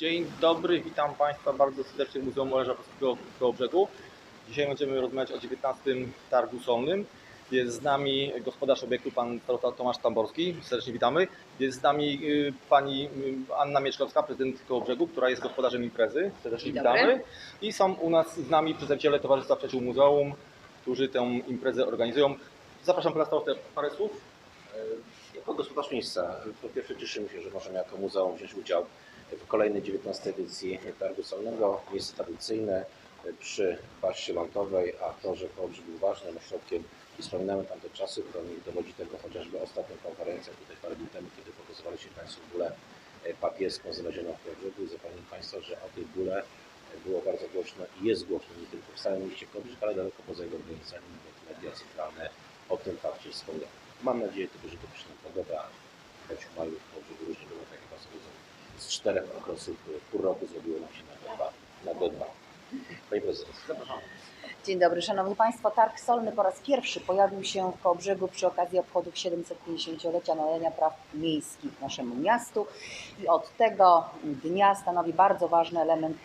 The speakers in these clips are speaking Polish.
Dzień dobry, witam Państwa bardzo serdecznie w Muzeum Oręża Polskiego w Kołobrzegu. Dzisiaj będziemy rozmawiać o 19 Targu Solnym. Jest z nami gospodarz obiektu, pan Tomasz Tamborski. Serdecznie witamy. Jest z nami y, pani y, Anna Mieczkowska, prezydent Kołobrzegu, która jest gospodarzem imprezy. Serdecznie Dzień dobry. witamy. I są u nas z nami przedstawiciele Towarzystwa Przyjaciół Muzeum, którzy tę imprezę organizują. Zapraszam pana starostę parę słów. Jako gospodarz miejsca, po pierwsze cieszymy się, że możemy jako muzeum wziąć udział w kolejnej 19 edycji Targu Solnego. Miejsce tradycyjne przy paście lądowej, a to, że Kołobrzeg był ważnym ośrodkiem i wspominamy tamte czasy, to mi dowodzi tego chociażby ostatnia konferencja tutaj parę dni temu, kiedy pokazywaliście Państwo bólę papieską znalezioną w Kołobrzegu i zapewniam Państwa, że o tej bóle było bardzo głośno i jest głośno nie tylko w samym mieście Kołobrzeg, ale daleko poza jego granicami, nawet media centralne o tym fakcie wspomniały. Mam nadzieję tylko, że to przyszła pogoda, choć w maju w Kołobrzegu różnie było, tak jak sobie z czterech okresów pół roku zrobiło nam się na dwa. Na dwa. Prezydent, zapraszam. Dzień dobry, Szanowni Państwo. Targ Solny po raz pierwszy pojawił się w Kołobrzegu przy okazji obchodów 750-lecia nadania praw miejskich naszemu miastu i od tego dnia stanowi bardzo ważny element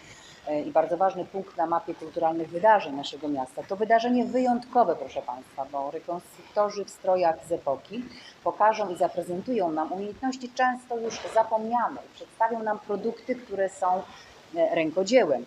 i bardzo ważny punkt na mapie kulturalnych wydarzeń naszego miasta. To wydarzenie wyjątkowe, proszę Państwa, bo rekonstruktorzy w strojach z epoki pokażą i zaprezentują nam umiejętności często już zapomniane. Przedstawią nam produkty, które są e, rękodziełem.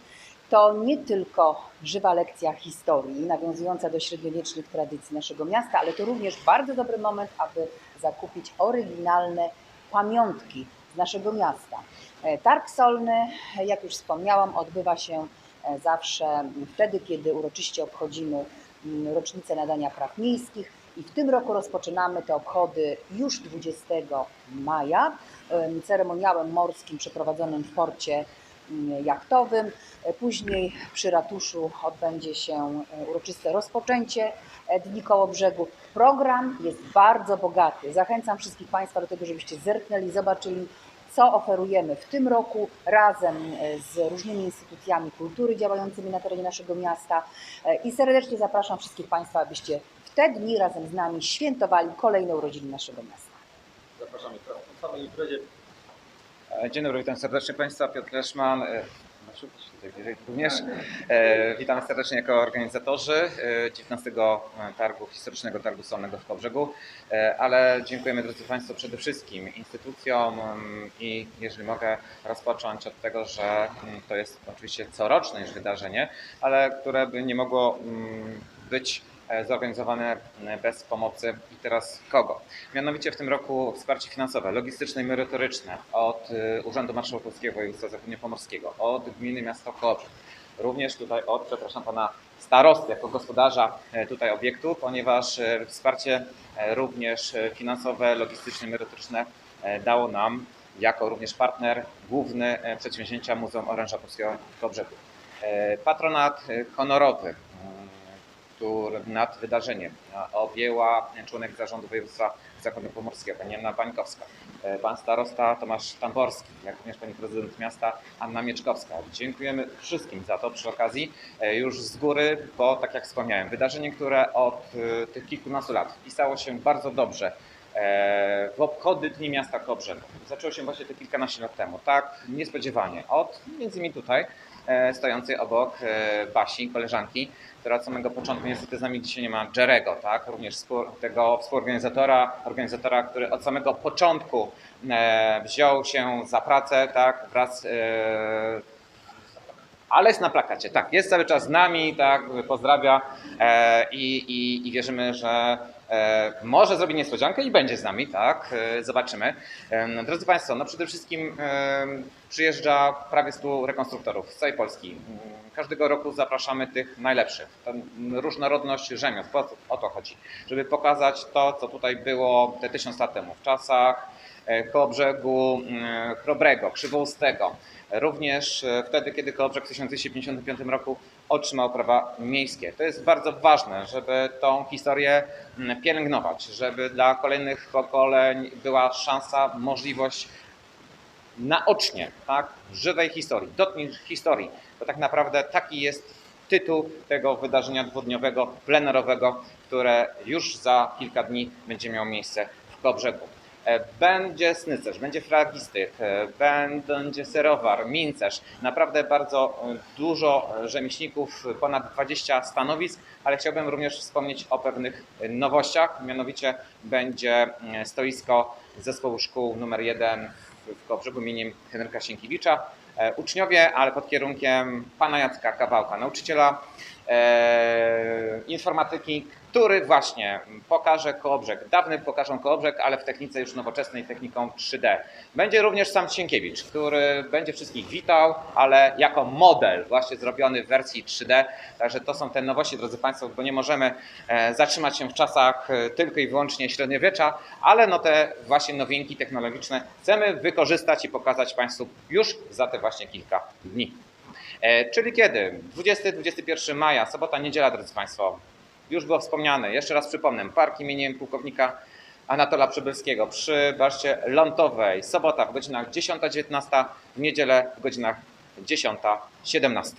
To nie tylko żywa lekcja historii, nawiązująca do średniowiecznych tradycji naszego miasta, ale to również bardzo dobry moment, aby zakupić oryginalne pamiątki naszego miasta. E, Targ Solny, jak już wspomniałam, odbywa się e, zawsze wtedy, kiedy uroczyście obchodzimy mm, rocznicę nadania praw miejskich. I w tym roku rozpoczynamy te obchody już 20 maja em, ceremoniałem morskim przeprowadzonym w porcie mm, jachtowym. E, Później przy ratuszu odbędzie się uroczyste rozpoczęcie Dni Kołobrzegu. Program jest bardzo bogaty. Zachęcam wszystkich Państwa do tego, żebyście zerknęli, zobaczyli, co oferujemy w tym roku razem e, z różnymi instytucjami kultury działającymi na terenie naszego miasta. E, I serdecznie zapraszam wszystkich Państwa, abyście w te dni razem z nami świętowali kolejne urodziny naszego miasta. Zapraszamy teraz samej imprezie. E, Dzień dobry, witam serdecznie Państwa. Piotr Leszman. E, Również. E, Witamy serdecznie jako organizatorzy e, 19 targu, historycznego targu solnego w Kołbrzegu. E, Ale dziękujemy drodzy Państwo przede wszystkim instytucjom mm, i jeżeli mogę rozpocząć od tego, że mm, to jest oczywiście coroczne już wydarzenie, ale które by nie mogło mm, być e, zorganizowane e, bez pomocy i teraz kogo? Mianowicie w tym roku wsparcie finansowe, logistyczne i merytoryczne od y, Urzędu Marszałkowskiego Województwa Zachodniopomorskiego, od Gminy Miasto Kołobrzeg, również tutaj od, przepraszam pana starosty jako gospodarza e, tutaj obiektu, ponieważ e, wsparcie e, również e, finansowe, logistyczne, merytoryczne e, dało nam jako również partner główny e, przedsięwzięcia Muzeum Oręża Polskiego w Kołobrzegu. E, Patronat e, honorowy, który nad wydarzeniem e, objęła członek zarządu województwa zachodniopomorskiego, pani Anna Bańkowska, e, pan starosta Tomasz Tamborski, jak również pani prezydent miasta Anna Mieczkowska. Dziękujemy wszystkim za to przy okazji e, już z góry, bo tak jak wspomniałem, wydarzenie, które od tych kilkunastu lat wpisało się bardzo dobrze w obchody Dni Miasta Kołobrzegu. Zaczęło się właśnie te kilkanaście lat temu, tak niespodziewanie, od między innymi tutaj, stojącej obok e, Basi, koleżanki, która od samego początku niestety z nami dzisiaj nie ma Jerego, tak? również tego współorganizatora, organizatora, który od samego początku e, wziął się za pracę, tak, wraz e, ale jest na plakacie, tak, jest cały czas z nami, tak, pozdrawia e, i, i, i wierzymy, że e, może zrobi niespodziankę i będzie z nami, tak, e, zobaczymy. E, drodzy Państwo, no przede wszystkim e, przyjeżdża prawie 100 rekonstruktorów z całej Polski. Każdego roku zapraszamy tych najlepszych. Ta różnorodność rzemiosł, o to chodzi, żeby pokazać to, co tutaj było te tysiąc lat temu, w czasach e, Kołobrzegu, mm, Chrobrego, Krzywoustego. Również e, wtedy, kiedy Kołobrzeg w 1255 roku otrzymał prawa miejskie. To jest bardzo ważne, żeby tą historię mm, pielęgnować, żeby dla kolejnych pokoleń była szansa, możliwość naocznie, tak, żywej historii, dotknij historii, bo tak naprawdę taki jest tytuł tego wydarzenia dwudniowego, plenerowego, które już za kilka dni będzie miało miejsce w Kołobrzegu. E, Będzie snycerz, będzie fragistyk, e, będzie serowar, mincerz. Naprawdę bardzo e, dużo rzemieślników, ponad 20 stanowisk, ale chciałbym również wspomnieć o pewnych nowościach. Mianowicie będzie stoisko zespołu szkół numer 1 w Kołobrzegu imieniem Henryka Sienkiewicza. E, Uczniowie, ale pod kierunkiem pana Jacka Kawałka, nauczyciela informatyki, który właśnie pokaże Kołobrzeg. Dawny pokażą Kołobrzeg, ale w technice już nowoczesnej, techniką 3D. Będzie również sam Sienkiewicz, który będzie wszystkich witał, ale jako model właśnie zrobiony w wersji 3D. Także to są te nowości, drodzy Państwo, bo nie możemy e, zatrzymać się w czasach e, tylko i wyłącznie średniowiecza, ale no te właśnie nowinki technologiczne chcemy wykorzystać i pokazać Państwu już za te właśnie kilka dni. E, Czyli kiedy? 20-21 maja, sobota, niedziela, drodzy Państwo. Już było wspomniane, jeszcze raz przypomnę, park imieniem pułkownika Anatola Przybylskiego przy Baszcie Lądowej. Sobota w godzinach 10-19, w niedzielę w godzinach 10-17.